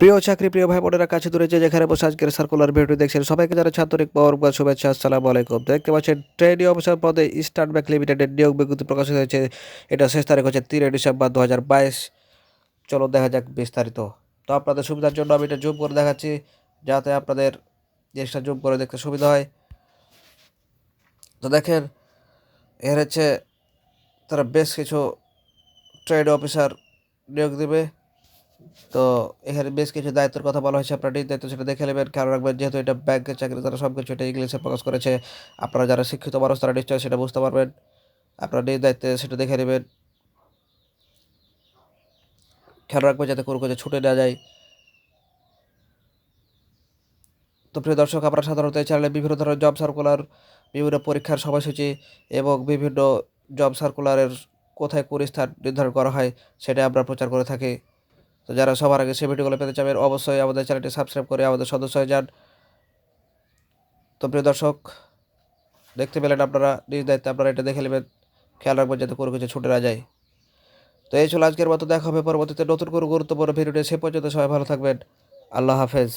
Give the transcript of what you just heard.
প্রিয় চাকরি, প্রিয় ভাই বোনেরা কাছে দূরে যে যেখানে বসে আজকের সার্কুলার ভিডিও দেখছেন, সবাইকে যারা ছাত্রিক পর্ব শুভেচ্ছা, আসসালামু আলাইকুম। দেখতে পাচ্ছেন ট্রেডি অফিসার পদে ইস্টার্ন ব্যাংক লিমিটেডের নিয়োগ বিজ্ঞপ্তি প্রকাশিত হয়েছে। এটা শেষ তারিখ হচ্ছে তিনে ডিসেম্বর দু হাজার বাইশ। চলো দেখা যাক বিস্তারিত। তো আপনাদের সুবিধার জন্য আমি এটা জুম করে দেখাচ্ছি, যাতে আপনাদের জিনিসটা জুম করে দেখতে সুবিধা হয়। তো দেখেন, এর হচ্ছে তারা বেশ কিছু ট্রেড অফিসার নিয়োগ দেবে। তো এখানে বেশ কিছু দায়িত্বের কথা বলা হয়েছে আপনার দায়িত্ব সেটা দেখে নেবেন, খেয়াল রাখবেন যেহেতু এটা ব্যাংকের চাকরি তারা সব কিছু এটা ইংলিশে প্রকাশ করেছে, আপনারা যারা শিক্ষিত মানুষ তারা নিশ্চয়ই সেটা বুঝতে পারবেন। আপনারা নিজ দায়িত্বে সেটা দেখে নেবেন। খেয়াল রাখবেন যাতে কোনো কিছু ছুটে না যায়। তো প্রিয় দর্শক আমরা সাধারণত এই চ্যানেলে বিভিন্ন ধরনের জব সার্কুলার বিভিন্ন পরীক্ষার সময়সূচি এবং বিভিন্ন জব সার্কুলারের কোথায় কোন স্থান নির্ধারণ করা হয়, সেটা আমরা প্রচার করে থাকি। তো যারা সবার আগে সে ভিডিওগুলো পেতে চাবেন অবশ্যই আমাদের চ্যানেলটি সাবস্ক্রাইব করে আমাদের সদস্য হয়ে যান। তো প্রিয় দর্শক, দেখতে পেলেন আপনারা, নিজ দায়িত্বে আপনারা এটা দেখে নেবেন। খেয়াল রাখবেন যাতে কোনো কিছু ছুটে না যায়। তো এই ছিল আজকের মতো, দেখা হবে পরবর্তীতে নতুন করে গুরুত্বপূর্ণ ভিডিওটি সে পর্যন্ত সবাই ভালো থাকবেন। আল্লাহ হাফেজ।